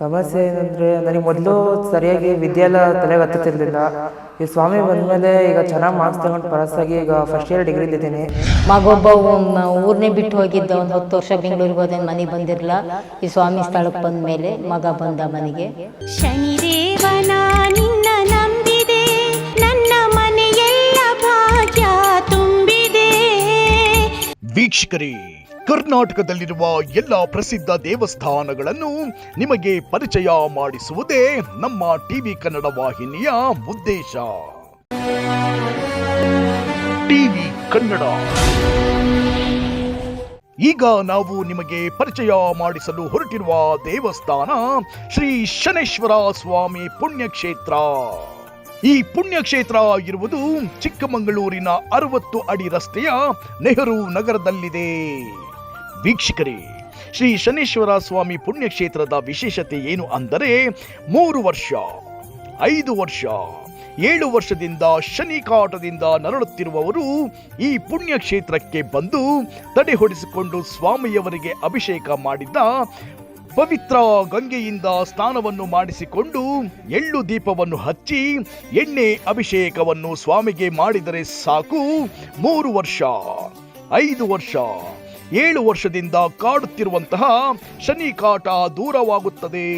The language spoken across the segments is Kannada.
ಸಮಸ್ಯೆ ಏನಂದ್ರೆ ನನಗೆ ಮೊದಲು ಸರಿಯಾಗಿ ವಿದ್ಯೆ ಎಲ್ಲ ತಲೆಗೆ ಹತ್ತುತ್ತಿರ್ಲಿಲ್ಲ ಈ ಸ್ವಾಮಿ ಬಂದ್ಮೇಲೆ ಈಗ ಚೆನ್ನಾಗಿ ಮಾರ್ಕ್ಸ್ ತಗೊಂಡು ಪರಸ್ಸಾಗಿ ಆಗಿ ಈಗ ಫಸ್ಟ್ ಇಯರ್ ಡಿಗ್ರಿ ಇದ್ದೀನಿ ಮಗೊಬ್ಬ ಊರನ್ನೇ ಬಿಟ್ಟು ಹೋಗಿದ್ದ ಒಂದು ಹತ್ತು ವರ್ಷ ಬೆಂಗಳೂರಿಗೆ ಹೋದ ಮನೆಗೆ ಬಂದಿರಲ್ಲ ಈ ಸ್ವಾಮಿ ಸ್ಥಳಕ್ಕೆ ಬಂದ ಮೇಲೆ ಮಗ ಬಂದ ಮನೆಗೆ. ಶನಿದೇವನ ನಿನ್ನ ನಂಬಿದೆ ನನ್ನ ಮನೆಯೆಲ್ಲ ಭಾಗ್ಯ ತುಂಬಿದೆ. ವೀಕ್ಷಕರೇ ಕರ್ನಾಟಕದಲ್ಲಿರುವ ಎಲ್ಲ ಪ್ರಸಿದ್ಧ ದೇವಸ್ಥಾನಗಳನ್ನು ನಿಮಗೆ ಪರಿಚಯ ಮಾಡಿಸುವುದೇ ನಮ್ಮ ಟಿವಿ ಕನ್ನಡ ವಾಹಿನಿಯ ಉದ್ದೇಶ. ಟಿವಿ ಕನ್ನಡ. ಈಗ ನಾವು ನಿಮಗೆ ಪರಿಚಯ ಮಾಡಿಸಲು ಹೊರಟಿರುವ ದೇವಸ್ಥಾನ ಶ್ರೀ ಶನೇಶ್ವರ ಸ್ವಾಮಿ ಪುಣ್ಯಕ್ಷೇತ್ರ. ಈ ಪುಣ್ಯಕ್ಷೇತ್ರ ಇರುವುದು ಚಿಕ್ಕಮಗಳೂರಿನ ಅರವತ್ತು ಅಡಿ ರಸ್ತೆಯ ನೆಹರು ನಗರದಲ್ಲಿದೆ. ವೀಕ್ಷಕರೇ, ಶ್ರೀ ಶನೇಶ್ವರ ಸ್ವಾಮಿ ಪುಣ್ಯಕ್ಷೇತ್ರದ ವಿಶೇಷತೆ ಏನು ಅಂದರೆ, ಮೂರು ವರ್ಷ, ಐದು ವರ್ಷ, ಏಳು ವರ್ಷದಿಂದ ಶನಿ ಕಾಟದಿಂದ ನರಳುತ್ತಿರುವವರು ಈ ಪುಣ್ಯಕ್ಷೇತ್ರಕ್ಕೆ ಬಂದು ತಡೆ ಹೊಡೆಸಿಕೊಂಡು ಸ್ವಾಮಿಯವರಿಗೆ ಅಭಿಷೇಕ ಮಾಡಿದ್ದ ಪವಿತ್ರ ಗಂಗೆಯಿಂದ ಸ್ನಾನವನ್ನು ಮಾಡಿಸಿಕೊಂಡು ಎಳ್ಳು ದೀಪವನ್ನು ಹಚ್ಚಿ ಎಣ್ಣೆ ಅಭಿಷೇಕವನ್ನು ಸ್ವಾಮಿಗೆ ಮಾಡಿದರೆ ಸಾಕು. ಮೂರು ವರ್ಷ, ಐದು ವರ್ಷ ಏಳು ವರ್ಷದಿಂದ ಕಾಡುತ್ತಿರುವಂತಹ ಶನಿ ಕಾಟ ದೂರವಾಗುತ್ತದೆ.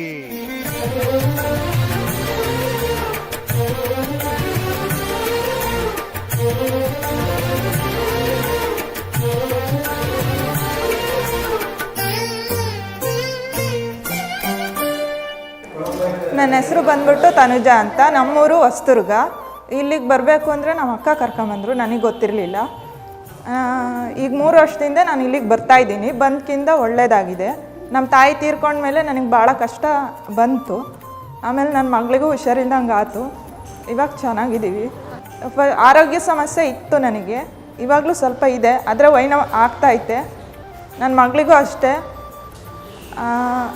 ನನ್ನ ಹೆಸರು ಬಂದ್ಬಿಟ್ಟು ತನುಜ ಅಂತ. ನಮ್ಮೂರು ಹೊಸ್ತುರ್ಗ ಇಲ್ಲಿಗೆ ಬರಬೇಕು ಅಂದರೆ ನಮ್ಮ ಅಕ್ಕ ಕರ್ಕೊಂಬಂದರು. ನನಗೆ ಗೊತ್ತಿರಲಿಲ್ಲ. ಈಗ ಮೂರು ವರ್ಷದಿಂದ ನಾನು ಇಲ್ಲಿಗೆ ಬರ್ತಾ ಇದ್ದೀನಿ. ಬಂದ್ಕಿಂತ ಒಳ್ಳೇದಾಗಿದೆ. ನಮ್ಮ ತಾಯಿ ತೀರ್ಕೊಂಡ್ಮೇಲೆ ನನಗೆ ಭಾಳ ಕಷ್ಟ ಬಂತು. ಆಮೇಲೆ ನನ್ನ ಮಗಳಿಗೂ ಹುಷಾರಿಲ್ದಂಗೆ ಆಯಿತು ಇವಾಗ ಚೆನ್ನಾಗಿದ್ದೀವಿ. ಆರೋಗ್ಯ ಸಮಸ್ಯೆ ಇತ್ತು ನನಗೆ. ಇವಾಗಲೂ ಸ್ವಲ್ಪ ಇದೆ. ಆದರೆ ವೈನ ಇದೆ ನನ್ನ ಮಗಳಿಗೂ ಅಷ್ಟೇ.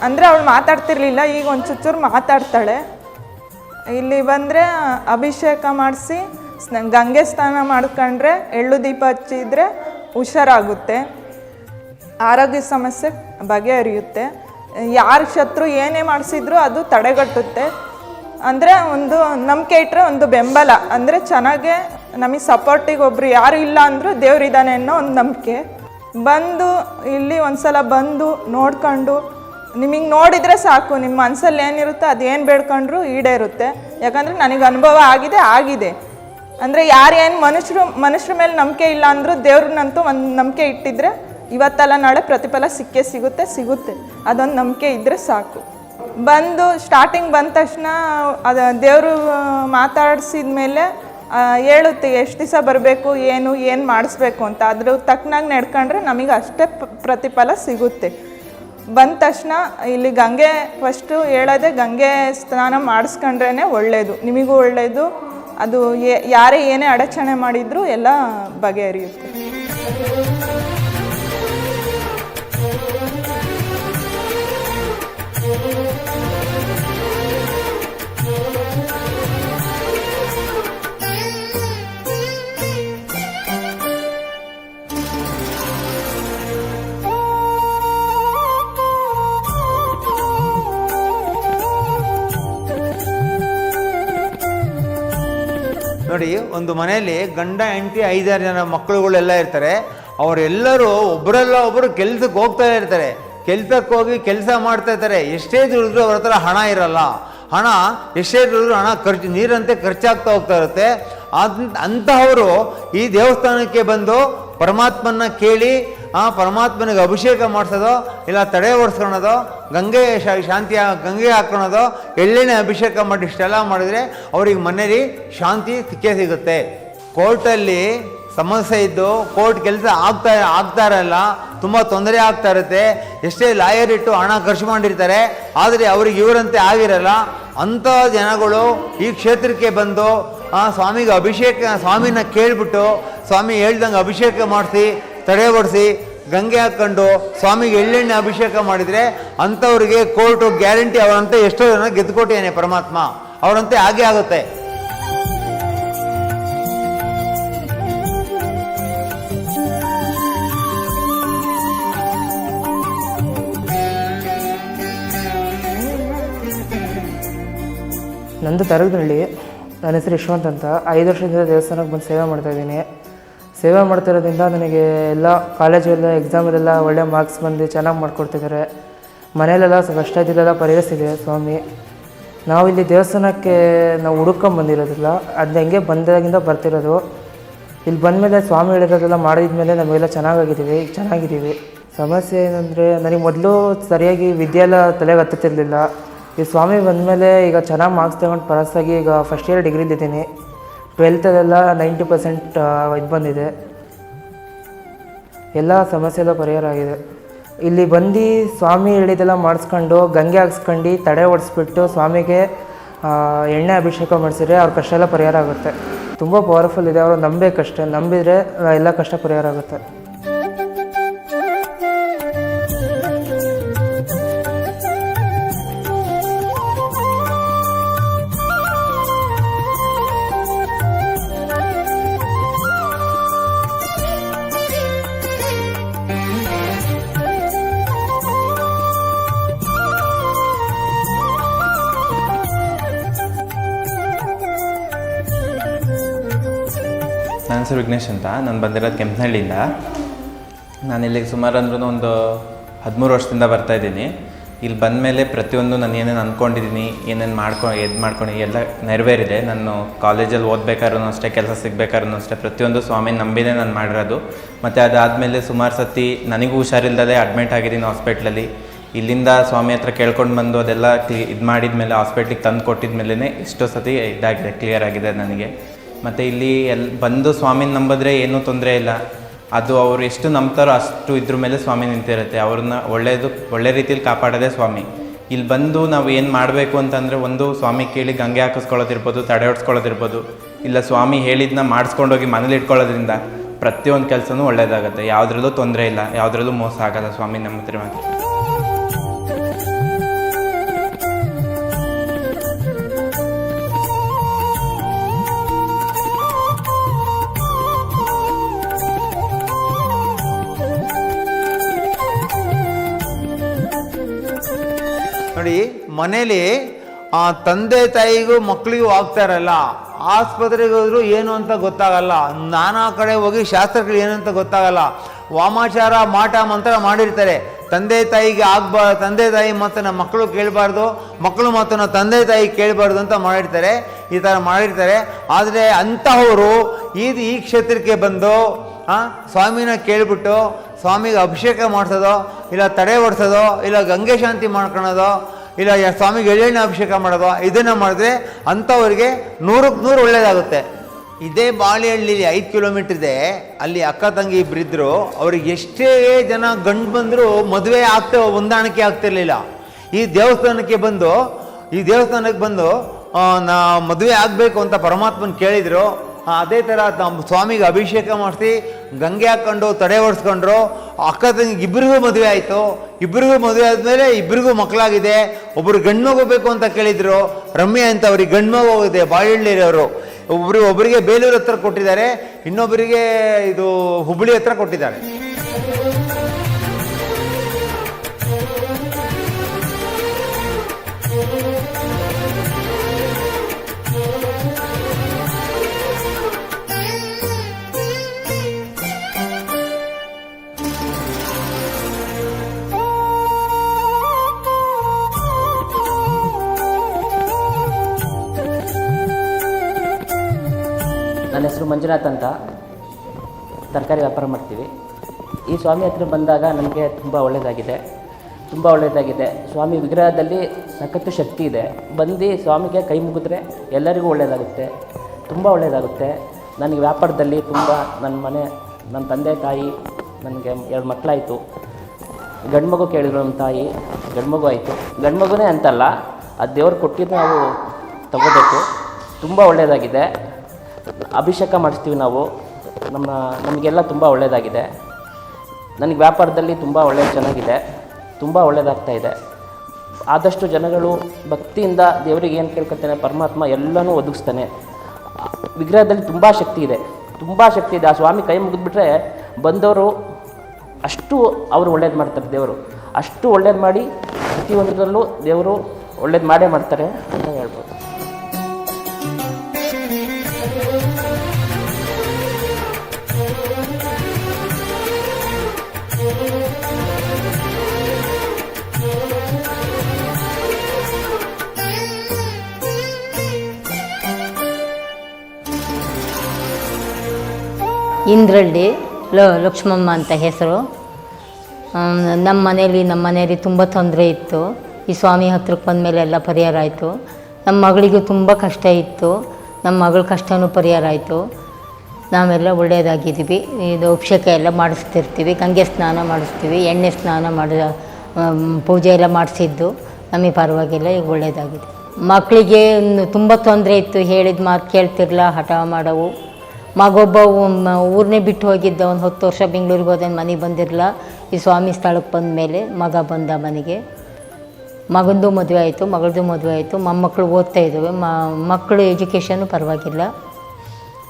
ಅಂದರೆ ಅವಳು ಮಾತಾಡ್ತಿರ್ಲಿಲ್ಲ. ಈಗ ಒಂದು ಚುಚ್ಚೂರು ಮಾತಾಡ್ತಾಳೆ. ಇಲ್ಲಿ ಬಂದರೆ ಅಭಿಷೇಕ ಮಾಡಿಸಿ ಗಂಗೆ ಸ್ನಾನ ಮಾಡ್ಕೊಂಡ್ರೆ ಎಳ್ಳು ದೀಪ ಹಚ್ಚಿದ್ರೆ ಹುಷಾರಾಗುತ್ತೆ. ಆರೋಗ್ಯ ಸಮಸ್ಯೆ ಬಗೆಹರಿಯುತ್ತೆ. ಯಾರ ಶತ್ರು ಏನೇ ಮಾಡಿಸಿದ್ರು ಅದು ತಡೆಗಟ್ಟುತ್ತೆ. ಅಂದರೆ ಒಂದು ನಂಬಿಕೆ ಇಟ್ಟರೆ ಒಂದು ಬೆಂಬಲ. ಅಂದರೆ ಚೆನ್ನಾಗೆ ನಮಗೆ ಸಪೋರ್ಟಿಗೆ ಒಬ್ರು ಯಾರು ಇಲ್ಲ ಅಂದರೂ ದೇವರಿದ್ದಾನೆ ಅನ್ನೋ ಒಂದು ನಂಬಿಕೆ. ಬಂದು ಇಲ್ಲಿ ಒಂದ್ಸಲ ಬಂದು ನೋಡ್ಕೊಂಡು ನಿಮಗೆ ನೋಡಿದರೆ ಸಾಕು ನಿಮ್ಮ ಮನಸ್ಸಲ್ಲಿ ಏನಿರುತ್ತೋ ಅದು ಏನು ಬೇಡ್ಕೊಂಡ್ರು ಈಡೇರುತ್ತೆ. ಯಾಕಂದರೆ ನನಗೆ ಅನುಭವ ಆಗಿದೆ ಆಗಿದೆ. ಅಂದರೆ ಯಾರೇನು ಮನುಷ್ಯರು, ಮನುಷ್ಯರ ಮೇಲೆ ನಂಬಿಕೆ ಇಲ್ಲ ಅಂದರೂ ದೇವ್ರನ್ನಂತೂ ಒಂದು ನಂಬಿಕೆ ಇಟ್ಟಿದ್ರೆ ಇವತ್ತಲ್ಲ ನಾಳೆ ಪ್ರತಿಫಲ ಸಿಕ್ಕೇ ಸಿಗುತ್ತೆ ಸಿಗುತ್ತೆ. ಅದೊಂದು ನಂಬಿಕೆ ಇದ್ದರೆ ಸಾಕು. ಬಂದು ಸ್ಟಾರ್ಟಿಂಗ್ ಬಂದ ತಕ್ಷಣ ಅದು ದೇವರು ಮಾತಾಡಿಸಿದ ಮೇಲೆ ಹೇಳುತ್ತೆ, ಎಷ್ಟು ದಿವಸ ಬರಬೇಕು, ಏನು ಏನು ಮಾಡಿಸ್ಬೇಕು ಅಂತ. ಅದ್ರ ತಕ್ಕನಾಗಿ ನಡ್ಕೊಂಡ್ರೆ ನಮಗೆ ಅಷ್ಟೇ ಪ್ರತಿಫಲ ಸಿಗುತ್ತೆ. ಬಂದ ತಕ್ಷಣ ಇಲ್ಲಿ ಗಂಗೆ ಫಸ್ಟು ಹೇಳೋದೆ ಗಂಗೆ ಸ್ನಾನ ಮಾಡಿಸ್ಕೊಂಡ್ರೇ ಒಳ್ಳೆಯದು ನಿಮಗೂ ಒಳ್ಳೆಯದು ಅದು ಯಾರೇ ಏನೇ ಅಡಚಣೆ ಮಾಡಿದ್ರು ಎಲ್ಲ ಬಗೆಹರಿಯುತ್ತೆ. ನೋಡಿ, ಒಂದು ಮನೆಯಲ್ಲಿ ಗಂಡ, ಹೆಂಡತಿ, ಐದಾರು ಜನ ಮಕ್ಕಳುಗಳೆಲ್ಲ ಇರ್ತಾರೆ. ಅವರೆಲ್ಲರೂ ಒಬ್ಬರೆಲ್ಲ ಒಬ್ಬರು ಕೆಲ್ಸಕ್ಕೆ ಹೋಗ್ತಾ ಇರ್ತಾರೆ. ಕೆಲ್ಸಕ್ಕೆ ಹೋಗಿ ಕೆಲಸ ಮಾಡ್ತಾ ಇರ್ತಾರೆ. ಎಷ್ಟೇ ದುಡಿದ್ರು ಅವ್ರ ಹತ್ರ ಹಣ ಇರಲ್ಲ. ಹಣ, ಎಷ್ಟೇ ದುಡಿದ್ರು ಹಣ ಖರ್ಚು, ನೀರಂತೆ ಖರ್ಚಾಗ್ತಾ ಹೋಗ್ತಾ ಇರುತ್ತೆ. ಅಂತ ಅಂತಹವರು ಈ ದೇವಸ್ಥಾನಕ್ಕೆ ಬಂದು ಪರಮಾತ್ಮನ ಕೇಳಿ ಆ ಪರಮಾತ್ಮನಿಗೆ ಅಭಿಷೇಕ ಮಾಡಿಸೋದೋ, ಇಲ್ಲ ತಡೆ ಓಡಿಸ್ಕೊಳೋದೋ ಗಂಗೆ ಶಾಂತಿ ಗಂಗೆ ಹಾಕ್ಕೊಳೋದೋ ಎಳ್ಳೆಣ್ಣೆ ಅಭಿಷೇಕ ಮಾಡಿ ಇಷ್ಟೆಲ್ಲ ಮಾಡಿದರೆ ಅವ್ರಿಗೆ ಮನೇಲಿ ಶಾಂತಿ ಸಿಕ್ಕೇ ಸಿಗುತ್ತೆ. ಕೋರ್ಟಲ್ಲಿ ಸಮಸ್ಯೆ ಇದ್ದು ಕೋರ್ಟ್ ಕೆಲಸ ಆಗ್ತಾ ಆಗ್ತಾ ಇರಲ್ಲ, ತುಂಬ ತೊಂದರೆ ಆಗ್ತಾ ಇರುತ್ತೆ. ಎಷ್ಟೇ ಲಾಯರ್ ಇಟ್ಟು ಹಣ ಖರ್ಚು ಮಾಡಿರ್ತಾರೆ, ಆದರೆ ಅವ್ರಿಗೆ ಇವರಂತೆ ಆಗಿರಲ್ಲ. ಅಂಥ ಜನಗಳು ಈ ಕ್ಷೇತ್ರಕ್ಕೆ ಬಂದು, ಆ ಸ್ವಾಮಿಗೆ ಅಭಿಷೇಕ, ಸ್ವಾಮಿನ ಕೇಳಿಬಿಟ್ಟು, ಸ್ವಾಮಿ ಹೇಳ್ದಂಗೆ ಅಭಿಷೇಕ ಮಾಡಿಸಿ ತಡೆ ಹೊಡಿಸಿ ಗಂಗೆ ಹಾಕ್ಕೊಂಡು ಸ್ವಾಮಿಗೆ ಎಳ್ಳೆಣ್ಣೆ ಅಭಿಷೇಕ ಮಾಡಿದರೆ ಅಂಥವ್ರಿಗೆ ಕೋರ್ಟು ಗ್ಯಾರಂಟಿ ಅವರಂತೆ ಎಷ್ಟೋ ಜನ ಗೆದ್ದುಕೊಟ್ಟಿದ್ದಾನೆ ಪರಮಾತ್ಮ, ಅವರಂತೆ ಹಾಗೆ ಆಗುತ್ತೆ. ನಂದು ತರಗನಹಳ್ಳಿ ನನ್ನ ಹೆಸರು ಯಶವಂತ್ ಅಂತ. ಐದು ವರ್ಷದಿಂದ ದೇವಸ್ಥಾನಕ್ಕೆ ಬಂದು ಸೇವೆ ಮಾಡ್ತಾಯಿದ್ದೀನಿ ಸೇವೆ ಮಾಡ್ತಿರೋದ್ರಿಂದ ನನಗೆ ಎಲ್ಲ ಕಾಲೇಜಲ್ಲ ಎಕ್ಸಾಮಲ್ಲೆಲ್ಲ ಒಳ್ಳೆ ಮಾರ್ಕ್ಸ್ ಬಂದು ಚೆನ್ನಾಗಿ ಮಾಡಿಕೊಡ್ತಿದ್ದಾರೆ ಮನೆಯಲ್ಲೆಲ್ಲ ಕಷ್ಟ ಇದ್ದಿದ್ದೆಲ್ಲ ಪರಿಹರಿಸಿದೆ ಸ್ವಾಮಿ. ನಾವು ಇಲ್ಲಿ ದೇವಸ್ಥಾನಕ್ಕೆ ನಾವು ಹುಡುಕೊಂಡು ಬಂದಿರೋದಿಲ್ಲ. ಅದು ಹೆಂಗೆ ಬಂದಾಗಿಂದ ಬರ್ತಿರೋದು. ಇಲ್ಲಿ ಬಂದಮೇಲೆ ಸ್ವಾಮಿ ಹೇಳಿರೋದೆಲ್ಲ ಮಾಡಿದ್ಮೇಲೆ ನಮಗೆಲ್ಲ ಚೆನ್ನಾಗಾಗಿದ್ದೀವಿ ಈಗ ಚೆನ್ನಾಗಿದ್ದೀವಿ. ಸಮಸ್ಯೆ ಏನಂದರೆ ನನಗೆ ಮೊದಲು ಸರಿಯಾಗಿ ವಿದ್ಯೆ ಎಲ್ಲ ತಲೆಗೆ ಹತ್ತುತ್ತಿರಲಿಲ್ಲ. ಈ ಸ್ವಾಮಿ ಬಂದಮೇಲೆ ಈಗ ಚೆನ್ನಾಗಿ ಮಾರ್ಕ್ಸ್ ತಗೊಂಡು ಪರಸ್ಸಾಗಿ ಈಗ ಫಸ್ಟ್ ಇಯರ್ ಡಿಗ್ರಿಲಿದ್ದೀನಿ ಟ್ವೆಲ್ತಲ್ಲೆಲ್ಲ ನೈಂಟಿ ಪರ್ಸೆಂಟ್ ಇದು ಬಂದಿದೆ. ಎಲ್ಲ ಸಮಸ್ಯೆ ಎಲ್ಲ ಪರಿಹಾರ ಆಗಿದೆ. ಇಲ್ಲಿ ಬಂದು ಸ್ವಾಮಿ ಹೇಳಿದೆಲ್ಲ ಮಾಡಿಸ್ಕೊಂಡು, ಗಂಗೆ ಹಾಕ್ಸ್ಕೊಂಡು, ತಡೆ ಓಡಿಸ್ಬಿಟ್ಟು ಸ್ವಾಮಿಗೆ ಎಣ್ಣೆ ಅಭಿಷೇಕ ಮಾಡಿಸಿದ್ರೆ ಅವ್ರ ಕಷ್ಟ ಎಲ್ಲ ಪರಿಹಾರ ಆಗುತ್ತೆ. ತುಂಬ ಪವರ್ಫುಲ್ ಇದೆ, ಅವರು ನಂಬೇಕಷ್ಟೇ ನಂಬಿದರೆ ಎಲ್ಲ ಕಷ್ಟ ಪರಿಹಾರ ಆಗುತ್ತೆ. ಹೆಸರು ವಿಘ್ನೇಶ್ ಅಂತ, ನಾನು ಬಂದಿರೋದು ಕೆಂಪನಹಳ್ಳಿಯಿಂದ ನಾನು ಇಲ್ಲಿಗೆ ಸುಮಾರು ಅಂದ್ರೂ ಒಂದು ಹದಿಮೂರು ವರ್ಷದಿಂದ ಬರ್ತಾ ಇದ್ದೀನಿ. ಇಲ್ಲಿ ಬಂದಮೇಲೆ ಪ್ರತಿಯೊಂದು ನಾನು ಏನೇನು ಅಂದ್ಕೊಂಡಿದ್ದೀನಿ ಏನೇನು ಮಾಡ್ಕೊ ಎದ್ ಮಾಡ್ಕೊಂಡು ಎಲ್ಲ ನೆರವೇರಿದೆ. ನಾನು ಕಾಲೇಜಲ್ಲಿ ಓದಬೇಕಾದ್ರೂ ಅಷ್ಟೇ, ಕೆಲಸ ಸಿಗಬೇಕಾದ್ರೂ ಅಷ್ಟೇ. ಪ್ರತಿಯೊಂದು ಸ್ವಾಮಿ ನಂಬಿನೇ ನಾನು ಮಾಡಿರೋದು. ಮತ್ತು ಅದಾದಮೇಲೆ ಸುಮಾರು ಸತಿ ನನಗೂ ಹುಷಾರಿಲ್ಲದೆ ಅಡ್ಮಿಟ್ ಆಗಿದ್ದೀನಿ ಹಾಸ್ಪಿಟ್ಲಲ್ಲಿ ಇಲ್ಲಿಂದ ಸ್ವಾಮಿ ಹತ್ರ ಕೇಳ್ಕೊಂಡು ಬಂದು ಅದೆಲ್ಲ ಕ್ಲಿ, ಇದು ಮಾಡಿದ್ಮೇಲೆ ಹಾಸ್ಪಿಟ್ಲಿಗೆ ತಂದು ಕೊಟ್ಟಿದ್ಮೇಲೆ ಇಷ್ಟೋ ಸತಿ ಇದಾಗಿದೆ ಕ್ಲಿಯರ್ ಆಗಿದೆ ನನಗೆ. ಮತ್ತು ಇಲ್ಲಿ ಎಲ್ ಬಂದು ಸ್ವಾಮಿನ ನಂಬಿದ್ರೆ ಏನೂ ತೊಂದರೆ ಇಲ್ಲ. ಅದು ಅವ್ರು ಎಷ್ಟು ನಂಬ್ತಾರೋ ಅಷ್ಟು ಇದ್ರ ಮೇಲೆ ಸ್ವಾಮಿ ನಿಂತಿರುತ್ತೆ. ಅವ್ರನ್ನ ಒಳ್ಳೆಯದು ಒಳ್ಳೆ ರೀತಿಯಲ್ಲಿ ಕಾಪಾಡೋದೇ ಸ್ವಾಮಿ. ಇಲ್ಲಿ ಬಂದು ನಾವು ಏನು ಮಾಡಬೇಕು ಅಂತಂದರೆ ಒಂದು ಸ್ವಾಮಿ ಕೇಳಿ ಗಂಗೆ ಹಾಕಿಸ್ಕೊಳ್ಳೋದಿರ್ಬೋದು, ತಡೆ ಹೊಡ್ಸ್ಕೊಳ್ಳೋದಿರ್ಬೋದು, ಇಲ್ಲ ಸ್ವಾಮಿ ಹೇಳಿದ್ನ ಮಾಡಿಸ್ಕೊಂಡೋಗಿ ಮನೇಲಿ ಇಟ್ಕೊಳ್ಳೋದ್ರಿಂದ ಪ್ರತಿಯೊಂದು ಕೆಲಸನೂ ಒಳ್ಳೆಯದಾಗುತ್ತೆ ಯಾವುದ್ರಲ್ಲೂ ತೊಂದರೆ ಇಲ್ಲ, ಯಾವುದ್ರಲ್ಲೂ ಮೋಸ ಆಗಲ್ಲ ಸ್ವಾಮಿ ನಂಬಿದ್ರೆ ಮಾತ್ರ. ಮನೇಲಿ ಆ ತಂದೆ ತಾಯಿಗೂ ಮಕ್ಕಳಿಗೂ ಆಗ್ತಾರಲ್ಲ ಆಸ್ಪತ್ರೆಗೆ ಹೋದ್ರು ಏನು ಅಂತ ಗೊತ್ತಾಗಲ್ಲ, ನಾನಾ ಕಡೆ ಹೋಗಿ ಶಾಸ್ತ್ರಗಳು ಏನು ಅಂತ ಗೊತ್ತಾಗಲ್ಲ. ವಾಮಾಚಾರ, ಮಾಟ, ಮಂತ್ರ ಮಾಡಿರ್ತಾರೆ. ತಂದೆ ತಾಯಿಗೆ ಆಗ್ಬಾ, ತಂದೆ ತಾಯಿ ಮಾತನ್ನು ಮಕ್ಕಳು ಕೇಳಬಾರ್ದು, ಮಕ್ಕಳು ಮಾತನ್ನು ತಂದೆ ತಾಯಿ ಕೇಳಬಾರ್ದು ಅಂತ ಮಾಡಿರ್ತಾರೆ, ಈ ಥರ ಮಾಡಿರ್ತಾರೆ. ಆದರೆ ಅಂತಹವರು ಈ ಈ ಕ್ಷೇತ್ರಕ್ಕೆ ಬಂದು ಸ್ವಾಮಿನ ಕೇಳಿಬಿಟ್ಟು, ಸ್ವಾಮಿಗೆ ಅಭಿಷೇಕ ಮಾಡಿಸೋದೋ, ಇಲ್ಲ ತಡೆ ಹೊಡ್ಸೋದೋ ಇಲ್ಲ ಗಂಗೆ ಶಾಂತಿ ಮಾಡ್ಕೊಳೋದು ಇಲ್ಲ ಸ್ವಾಮಿಗೆ ಎಳ್ಳೆಣ್ಣೆ ಅಭಿಷೇಕ ಮಾಡೋದು ಇದನ್ನು ಮಾಡಿದ್ರೆ ಅಂಥವ್ರಿಗೆ ನೂರಕ್ಕೆ ನೂರು ಒಳ್ಳೆಯದಾಗುತ್ತೆ ಇದೇ ಬಾಳೆಹಳ್ಳಿಲಿ ಐದು ಕಿಲೋಮೀಟ್ರ್ ಇದೆ. ಅಲ್ಲಿ ಅಕ್ಕ ತಂಗಿ ಇಬ್ಬರಿದ್ದರು ಅವ್ರಿಗೆ ಎಷ್ಟೇ ಜನ ಗಂಡು ಬಂದರೂ ಮದುವೆ ಆಗ್ತೇವೆ ಹೊಂದಾಣಿಕೆ ಆಗ್ತಿರ್ಲಿಲ್ಲ ಈ ದೇವಸ್ಥಾನಕ್ಕೆ ಬಂದು, ಈ ದೇವಸ್ಥಾನಕ್ಕೆ ಬಂದು ನಾ ಮದುವೆ ಆಗಬೇಕು ಅಂತ ಪರಮಾತ್ಮನ ಕೇಳಿದರು. ಅದೇ ಥರ ನಮ್ಮ ಸ್ವಾಮಿಗೆ ಅಭಿಷೇಕ ಮಾಡಿಸಿ ಗಂಗೆ ಹಾಕ್ಕೊಂಡು ತಡೆ ಓಡಿಸ್ಕೊಂಡ್ರು ಅಕ್ಕ ತಂಗಿಗೆ ಇಬ್ಬರಿಗೂ ಮದುವೆ ಆಯಿತು. ಇಬ್ಬರಿಗೂ ಮದುವೆ ಆದಮೇಲೆ ಇಬ್ಬರಿಗೂ ಮಕ್ಕಳಾಗಿದೆ. ಒಬ್ಬರು ಗಂಡು ಮಗು ಬೇಕು ಅಂತ ಕೇಳಿದರು. ರಮ್ಯ ಅಂತ ಅವ್ರಿಗೆ ಗಂಡು ಮಗು ಹೋಗಿದೆ ಬಾಳೆಹಳ್ಳಿರವರು ಒಬ್ಬರು ಒಬ್ಬರಿಗೆ ಬೇಲೂರು ಹತ್ರ ಕೊಟ್ಟಿದ್ದಾರೆ ಇನ್ನೊಬ್ಬರಿಗೆ ಇದು ಹುಬ್ಬಳ್ಳಿ ಹತ್ರ ಕೊಟ್ಟಿದ್ದಾರೆ. ಮಂಜುನಾಥ್ ಅಂತ ತರಕಾರಿ ವ್ಯಾಪಾರ ಮಾಡ್ತೀವಿ. ಈ ಸ್ವಾಮಿ ಹತ್ರ ಬಂದಾಗ ನನಗೆ ತುಂಬ ಒಳ್ಳೆಯದಾಗಿದೆ ತುಂಬ ಒಳ್ಳೆಯದಾಗಿದೆ ಸ್ವಾಮಿ ವಿಗ್ರಹದಲ್ಲಿ ಸಖತ್ತು ಶಕ್ತಿ ಇದೆ. ಬಂದು ಸ್ವಾಮಿಗೆ ಕೈ ಮುಗಿದ್ರೆ ಎಲ್ಲರಿಗೂ ಒಳ್ಳೆಯದಾಗುತ್ತೆ ತುಂಬ ಒಳ್ಳೆಯದಾಗುತ್ತೆ ನನಗೆ ವ್ಯಾಪಾರದಲ್ಲಿ ತುಂಬ ನನ್ನ ಮನೆ, ನನ್ನ ತಂದೆ ತಾಯಿ, ನನಗೆ ಎರಡು ಮಕ್ಕಳಾಯಿತು. ಗಂಡು ಮಗು ಕೇಳಿದ್ರು ನಮ್ಮ ತಾಯಿ, ಗಂಡು ಮಗು ಆಯಿತು. ಗಂಡು ಮಗುನೇ ಅಂತಲ್ಲ, ಆ ದೇವ್ರು ಕೊಟ್ಟಿದ್ದು ನಾವು ತಗೋಬೇಕು. ತುಂಬ ಒಳ್ಳೆಯದಾಗಿದೆ ಅಭಿಷೇಕ ಮಾಡಿಸ್ತೀವಿ ನಾವು. ನಮ್ಮ, ನಮಗೆಲ್ಲ ತುಂಬ ಒಳ್ಳೆಯದಾಗಿದೆ ನನಗೆ ವ್ಯಾಪಾರದಲ್ಲಿ ತುಂಬ ಒಳ್ಳೆಯ ಚೆನ್ನಾಗಿದೆ. ತುಂಬ ಒಳ್ಳೆಯದಾಗ್ತಾ ಇದೆ. ಆದಷ್ಟು ಜನಗಳು ಭಕ್ತಿಯಿಂದ ದೇವರಿಗೆ ಏನು ಕೇಳ್ಕೊತಾನೆ ಪರಮಾತ್ಮ ಎಲ್ಲನೂ ಒದಗಿಸ್ತಾನೆ. ವಿಗ್ರಹದಲ್ಲಿ ತುಂಬ ಶಕ್ತಿ ಇದೆ. ತುಂಬ ಶಕ್ತಿ ಇದೆ. ಆ ಸ್ವಾಮಿ ಕೈ ಮುಗಿದ್ಬಿಟ್ರೆ ಬಂದವರು ಅಷ್ಟು ಅವರು ಒಳ್ಳೇದು ಮಾಡ್ತಾರೆ ದೇವರು. ಅಷ್ಟು ಒಳ್ಳೇದು ಮಾಡಿ ಪ್ರತಿಯೊಂದರಲ್ಲೂ ದೇವರು ಒಳ್ಳೇದು ಮಾಡೇ ಮಾಡ್ತಾರೆ ಅಂತ ಹೇಳ್ಬೋದು. ಇಂದ್ರಳ್ಳಿ ಲಕ್ಷ್ಮಮ್ಮ ಅಂತ ಹೆಸರು. ನಮ್ಮ ಮನೇಲಿ ನಮ್ಮ ಮನೆಯಲ್ಲಿ ತುಂಬ ತೊಂದರೆ ಇತ್ತು. ಈ ಸ್ವಾಮಿ ಹತ್ರಕ್ಕೆ ಬಂದಮೇಲೆ ಎಲ್ಲ ಪರಿಹಾರ ಆಯಿತು. ನಮ್ಮ ಮಗಳಿಗೂ ತುಂಬ ಕಷ್ಟ ಇತ್ತು. ನಮ್ಮ ಮಗಳ ಕಷ್ಟವೂ ಪರಿಹಾರ ಆಯಿತು. ನಾವೆಲ್ಲ ಒಳ್ಳೆಯದಾಗಿದ್ದೀವಿ ಇದು ಅಭಿಷೇಕ ಎಲ್ಲ ಮಾಡಿಸ್ತಿರ್ತೀವಿ. ಗಂಗೆ ಸ್ನಾನ ಮಾಡಿಸ್ತೀವಿ. ಎಣ್ಣೆ ಸ್ನಾನ ಮಾಡಿ ಪೂಜೆ ಎಲ್ಲ ಮಾಡಿಸಿದ್ದು. ನಮಗೆ ಪರವಾಗಿಲ್ಲ, ಈಗ ಒಳ್ಳೆಯದಾಗಿದೆ ಮಕ್ಕಳಿಗೆ ತುಂಬ ತೊಂದರೆ ಇತ್ತು. ಹೇಳಿದ ಮಾತು ಕೇಳ್ತಿರ್ಲ, ಹಠ ಮಾಡವು. ಮಗೊಬ್ಬ ಊರನ್ನೇ ಬಿಟ್ಟು ಹೋಗಿದ್ದ ಒಂದು ಹತ್ತು ವರ್ಷ ಬೆಂಗಳೂರಿಗೆ ಹೋದ ಮನೆಗೆ ಬಂದಿರಲ್ಲ ಈ ಸ್ವಾಮಿ ಸ್ಥಳಕ್ಕೆ ಬಂದ ಮೇಲೆ ಮಗ ಬಂದ ಮನೆಗೆ. ಮಗಂದು ಮದುವೆ ಆಯಿತು ಮಗಳದು ಮದುವೆ ಆಯಿತು. ಮೊಮ್ಮಕ್ಕಳು ಓದ್ತಾ ಇದ್ದಾವೆ. ಮ, ಮಕ್ಕಳು ಎಜುಕೇಷನು ಪರವಾಗಿಲ್ಲ.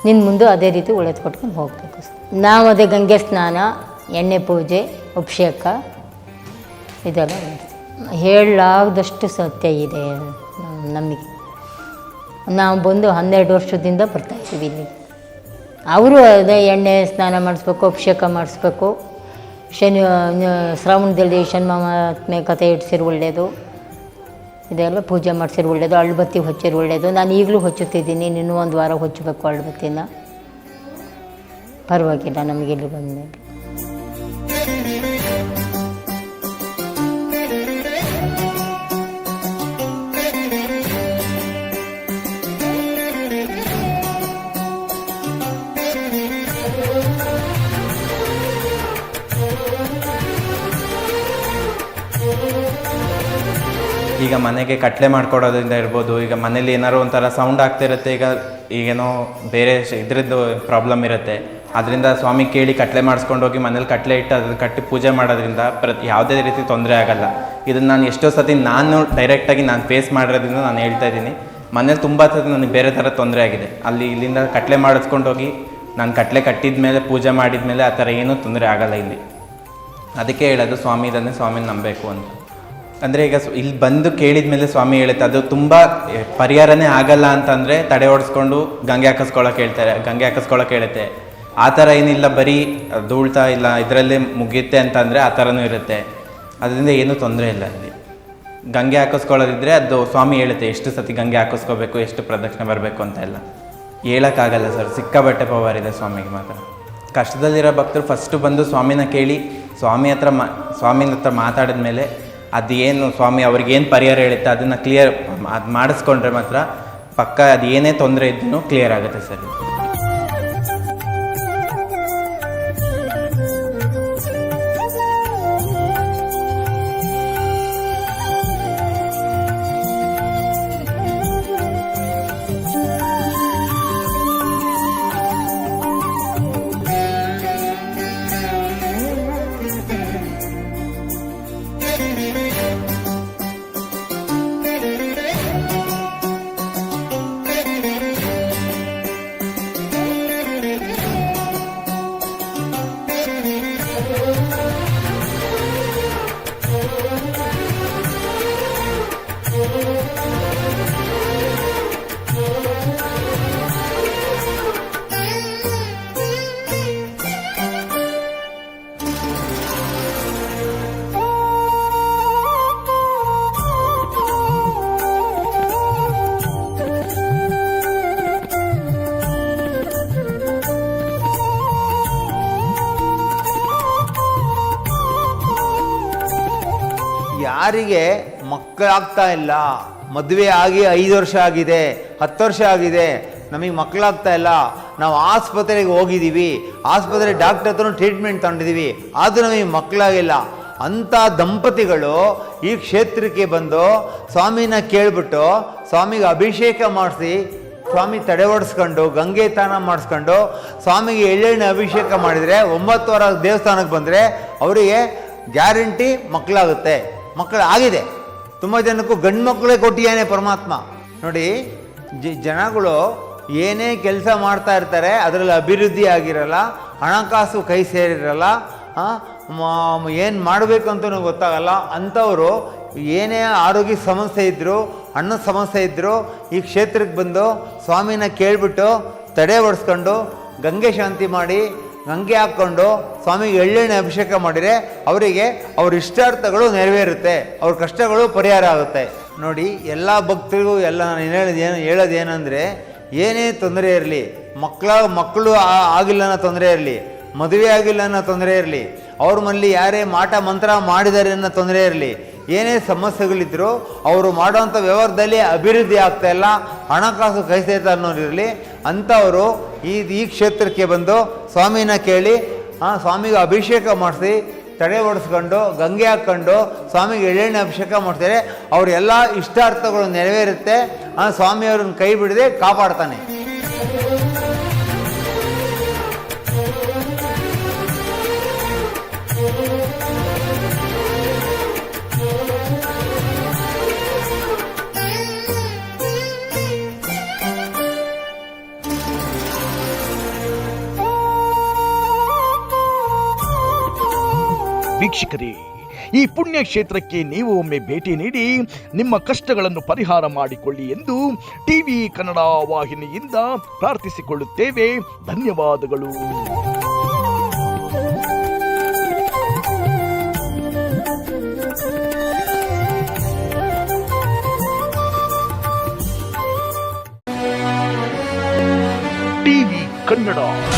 ನಿನ್ನ ಮುಂದೆ ಅದೇ ರೀತಿ ಒಳ್ಳೆದು ಕೊಟ್ಕೊಂಡು ಹೋಗಬೇಕು. ನಾವು ಅದೇ ಗಂಗೆ ಸ್ನಾನ, ಎಣ್ಣೆ ಪೂಜೆ, ಅಭಿಷೇಕ, ಇದೆಲ್ಲ ಹೇಳಲಾಗದಷ್ಟು ಸತ್ಯ ಇದೆ ನಮಗೆ. ನಾವು ಬಂದು ಹನ್ನೆರಡು ವರ್ಷದಿಂದ ಬರ್ತಾಯಿದ್ದೀವಿ ಇಲ್ಲಿ. ಅವರು ಅದೇ ಎಣ್ಣೆ ಸ್ನಾನ ಮಾಡಿಸ್ಬೇಕು, ಅಭಿಷೇಕ ಮಾಡಿಸ್ಬೇಕು. ಶನಿ ಶ್ರಾವಣದಲ್ಲಿ ಶನ್ಮಹಾತ್ಮೆ ಕಥೆ ಇಡ್ಸಿರು ಒಳ್ಳೆಯದು ಇದೆಲ್ಲ ಪೂಜೆ ಮಾಡಿಸಿರು ಒಳ್ಳೆಯದು ಅಳ್ಬತ್ತಿ ಹಚ್ಚಿರು ಒಳ್ಳೆಯದು ನಾನು ಈಗಲೂ ಹೊಚ್ಚುತ್ತಿದ್ದೀನಿ, ಇನ್ನೂ ಒಂದು ವಾರ ಹಚ್ಚಬೇಕು ಅಳ್ಬತ್ತಿನ. ಪರವಾಗಿಲ್ಲ, ನಮಗೆ ಇಲ್ಲಿ ಬಂದಮೇಲೆ. ಈಗ ಮನೆಗೆ ಕಟ್ಲೆ ಮಾಡ್ಕೊಡೋದ್ರಿಂದ ಇರ್ಬೋದು, ಈಗ ಮನೇಲಿ ಏನಾದ್ರು ಒಂಥರ ಸೌಂಡ್ ಆಗ್ತಿರುತ್ತೆ, ಈಗ ಈಗೇನೋ ಬೇರೆ ಇದ್ರದ್ದು ಪ್ರಾಬ್ಲಮ್ ಇರುತ್ತೆ. ಅದರಿಂದ ಸ್ವಾಮಿ ಕೇಳಿ ಕಟ್ಲೆ ಮಾಡಿಸ್ಕೊಂಡು ಹೋಗಿ ಮನೇಲಿ ಕಟ್ಲೆ ಇಟ್ಟು ಅದನ್ನು ಕಟ್ಟಿ ಪೂಜೆ ಮಾಡೋದ್ರಿಂದ ಪ್ರತಿ, ಯಾವುದೇ ರೀತಿ ತೊಂದರೆ ಆಗಲ್ಲ. ಇದನ್ನು ನಾನು ಎಷ್ಟೋ ಸತಿ ನಾನು ಡೈರೆಕ್ಟಾಗಿ ನಾನು ಫೇಸ್ ಮಾಡಿರೋದ್ರಿಂದ ನಾನು ಹೇಳ್ತಾ ಇದ್ದೀನಿ. ಮನೇಲಿ ತುಂಬ ಸತಿ ನನಗೆ ಬೇರೆ ಥರ ತೊಂದರೆ ಆಗಿದೆ. ಅಲ್ಲಿ ಇಲ್ಲಿಂದ ಕಟ್ಲೆ ಮಾಡಿಸ್ಕೊಂಡು ಹೋಗಿ ನಾನು ಕಟ್ಲೆ ಕಟ್ಟಿದ ಮೇಲೆ ಪೂಜೆ ಮಾಡಿದ ಮೇಲೆ ಆ ಥರ ಏನೂ ತೊಂದರೆ ಆಗಲ್ಲ ಇಲ್ಲಿ. ಅದಕ್ಕೆ ಹೇಳೋದು ಸ್ವಾಮಿ ಇದನ್ನೇ ಸ್ವಾಮಿನ ನಂಬಬೇಕು ಅಂತ. ಅಂದರೆ ಈಗ ಇಲ್ಲಿ ಬಂದು ಕೇಳಿದ ಮೇಲೆ ಸ್ವಾಮಿ ಹೇಳುತ್ತೆ, ಅದು ತುಂಬ ಪರಿಹಾರನೇ ಆಗಲ್ಲ ಅಂತಂದರೆ ತಡೆ ಓಡಿಸ್ಕೊಂಡು ಗಂಗೆ ಹಾಕಿಸ್ಕೊಳಕ್ಕೆ ಹೇಳ್ತಾರೆ, ಗಂಗೆ ಹಾಕಿಸ್ಕೊಳಕ್ಕೆ ಹೇಳುತ್ತೆ. ಆ ಥರ ಏನಿಲ್ಲ, ಬರೀ ಧೂಳ್ತಾ ಇಲ್ಲ, ಇದರಲ್ಲೇ ಮುಗಿಯುತ್ತೆ ಅಂತಂದರೆ ಆ ಥರನೂ ಇರುತ್ತೆ. ಅದರಿಂದ ಏನೂ ತೊಂದರೆ ಇಲ್ಲ ಅಲ್ಲಿ. ಗಂಗೆ ಹಾಕಿಸ್ಕೊಳ್ಳೋದಿದ್ರೆ ಅದು ಸ್ವಾಮಿ ಹೇಳುತ್ತೆ, ಎಷ್ಟು ಸತಿ ಗಂಗೆ ಹಾಕಿಸ್ಕೋಬೇಕು, ಎಷ್ಟು ಪ್ರದಕ್ಷಿಣೆ ಬರಬೇಕು ಅಂತ ಎಲ್ಲ. ಹೇಳೋಕ್ಕಾಗಲ್ಲ ಸರ್ ಸಿಕ್ಕಾಬಟ್ಟೆ ಪವರ್ ಇದೆ ಸ್ವಾಮಿಗೆ ಮಾತ್ರ. ಕಷ್ಟದಲ್ಲಿರೋ ಭಕ್ತರು ಫಸ್ಟು ಬಂದು ಸ್ವಾಮಿನ ಕೇಳಿ, ಸ್ವಾಮಿ ಹತ್ರ ಮಾ, ಸ್ವಾಮಿನ ಹತ್ರ ಮಾತಾಡಿದ ಮೇಲೆ ಅದು ಏನು ಸ್ವಾಮಿ ಅವ್ರಿಗೇನು ಪರಿಹಾರ ಹೇಳುತ್ತೆ ಅದನ್ನು ಕ್ಲಿಯರ್ ಅದು ಮಾಡಿಸ್ಕೊಂಡ್ರೆ ಮಾತ್ರ ಪಕ್ಕ ಅದು ಏನೇ ತೊಂದರೆ ಇದ್ರೂ ಕ್ಲಿಯರ್ ಆಗುತ್ತೆ ಸರ್. ಯಾರಿಗೆ ಮಕ್ಕಳಾಗ್ತಾ ಇಲ್ಲ? ಮದುವೆ ಆಗಿ ಐದು ವರ್ಷ ಆಗಿದೆ, ಹತ್ತು ವರ್ಷ ಆಗಿದೆ, ನಮಗೆ ಮಕ್ಕಳಾಗ್ತಾ ಇಲ್ಲ. ನಾವು ಆಸ್ಪತ್ರೆಗೆ ಹೋಗಿದ್ದೀವಿ ಆಸ್ಪತ್ರೆ ಡಾಕ್ಟರ್ ಹತ್ರ ಟ್ರೀಟ್ಮೆಂಟ್ ತಗೊಂಡಿದ್ದೀವಿ ಆದರೂ ನಮಗೆ ಮಕ್ಕಳಾಗಿಲ್ಲ. ಅಂಥ ದಂಪತಿಗಳು ಈ ಕ್ಷೇತ್ರಕ್ಕೆ ಬಂದು ಸ್ವಾಮಿನ ಕೇಳಿಬಿಟ್ಟು, ಸ್ವಾಮಿಗೆ ಅಭಿಷೇಕ ಮಾಡಿಸಿ, ಸ್ವಾಮಿ ತಡೆ ಓಡಿಸ್ಕೊಂಡು, ಗಂಗೆ ತಾನ ಮಾಡಿಸ್ಕೊಂಡು, ಸ್ವಾಮಿಗೆ ಎಳ್ಳೆಣ್ಣೆ ಅಭಿಷೇಕ ಮಾಡಿದರೆ, ಒಂಬತ್ತು ವಾರ ದೇವಸ್ಥಾನಕ್ಕೆ ಬಂದರೆ, ಅವರಿಗೆ ಗ್ಯಾರಂಟಿ ಮಕ್ಕಳಾಗುತ್ತೆ. ಮಕ್ಕಳು, ಆಗಿದೆ. ತುಂಬ ಜನಕ್ಕೂ ಗಂಡು ಮಕ್ಕಳೇ ಕೊಟ್ಟಿಯಾನೆ ಪರಮಾತ್ಮ. ನೋಡಿ ಜನಗಳು ಏನೇ ಕೆಲಸ ಮಾಡ್ತಾ ಇರ್ತಾರೆ, ಅದರಲ್ಲಿ ಅಭಿವೃದ್ಧಿ ಆಗಿರಲ್ಲ, ಹಣಕಾಸು ಕೈ ಸೇರಿರಲ್ಲ ಏನು ಮಾಡಬೇಕು ಅಂತಲೂ ಗೊತ್ತಾಗಲ್ಲ. ಅಂಥವರು ಏನೇ ಆರೋಗ್ಯ ಸಮಸ್ಯೆ ಇದ್ದರೂ ಹಣ್ಣು ಸಮಸ್ಯೆ ಇದ್ದರೂ ಈ ಕ್ಷೇತ್ರಕ್ಕೆ ಬಂದು ಸ್ವಾಮಿನ ಕೇಳಿಬಿಟ್ಟು ತಡೆ ಹೊಡೆಸ್ಕೊಂಡು ಗಂಗೆ ಶಾಂತಿ ಮಾಡಿ ಗಂಗೆ ಹಾಕ್ಕೊಂಡು ಸ್ವಾಮಿಗೆ ಎಳ್ಳೆಣ್ಣೆ ಅಭಿಷೇಕ ಮಾಡಿದರೆ ಅವರಿಗೆ ಅವ್ರ ಇಷ್ಟಾರ್ಥಗಳು ನೆರವೇರುತ್ತೆ, ಅವ್ರ ಕಷ್ಟಗಳು ಪರಿಹಾರ ಆಗುತ್ತೆ. ನೋಡಿ, ಎಲ್ಲ ಭಕ್ತರಿಗೂ ಎಲ್ಲ ನಾನು ಏನು ಹೇಳೋದು ಏನಂದರೆ, ಏನೇ ತೊಂದರೆ ಇರಲಿ ಮಕ್ಕಳ ಮಕ್ಕಳು ಆಗಿಲ್ಲ ಅನ್ನೋ ತೊಂದರೆ ಇರಲಿ, ಮದುವೆ ಆಗಿಲ್ಲ ಅನ್ನೋ ತೊಂದರೆ ಇರಲಿ, ಅವ್ರ ಮನೇಲಿ ಯಾರೇ ಮಾಟ ಮಂತ್ರ ಮಾಡಿದ್ದಾರೆ ಅನ್ನೋ ತೊಂದರೆ ಇರಲಿ, ಏನೇ ಸಮಸ್ಯೆಗಳಿದ್ದರೂ ಅವರು ಮಾಡೋವಂಥ ವ್ಯವಹಾರದಲ್ಲಿ ಅಭಿವೃದ್ಧಿ ಆಗ್ತಾ ಇಲ್ಲ, ಹಣಕಾಸು ಕೈ ಸೇತ ಅನ್ನೋರಿರಲಿ ಅಂಥವರು ಈ ಈ ಕ್ಷೇತ್ರಕ್ಕೆ ಬಂದು ಸ್ವಾಮಿನ ಕೇಳಿ, ಆ, ಸ್ವಾಮಿಗೆ ಅಭಿಷೇಕ ಮಾಡಿಸಿ, ತಡೆ ಓಡಿಸ್ಕೊಂಡು ಗಂಗೆ ಹಾಕ್ಕೊಂಡು ಸ್ವಾಮಿಗೆ ಎಳ್ಳೆಣ್ಣೆ ಅಭಿಷೇಕ ಮಾಡ್ತಾರೆ. ಅವರೆಲ್ಲ ಇಷ್ಟಾರ್ಥಗಳು ನೆರವೇರುತ್ತೆ. ಆ, ಸ್ವಾಮಿಯವ್ರನ್ನ ಕೈ ಬಿಡದೆ ಕಾಪಾಡ್ತಾನೆ. ವೀಕ್ಷಕರೇ, ಈ ಪುಣ್ಯ ಕ್ಷೇತ್ರಕ್ಕೆ ನೀವು ಒಮ್ಮೆ ಭೇಟಿ ನೀಡಿ ನಿಮ್ಮ ಕಷ್ಟಗಳನ್ನು ಪರಿಹಾರ ಮಾಡಿಕೊಳ್ಳಿ ಎಂದು ಟಿವಿ ಕನ್ನಡ ವಾಹಿನಿಯಿಂದ ಪ್ರಾರ್ಥಿಸಿಕೊಳ್ಳುತ್ತೇವೆ. ಧನ್ಯವಾದಗಳು. ಟಿವಿ ಕನ್ನಡ.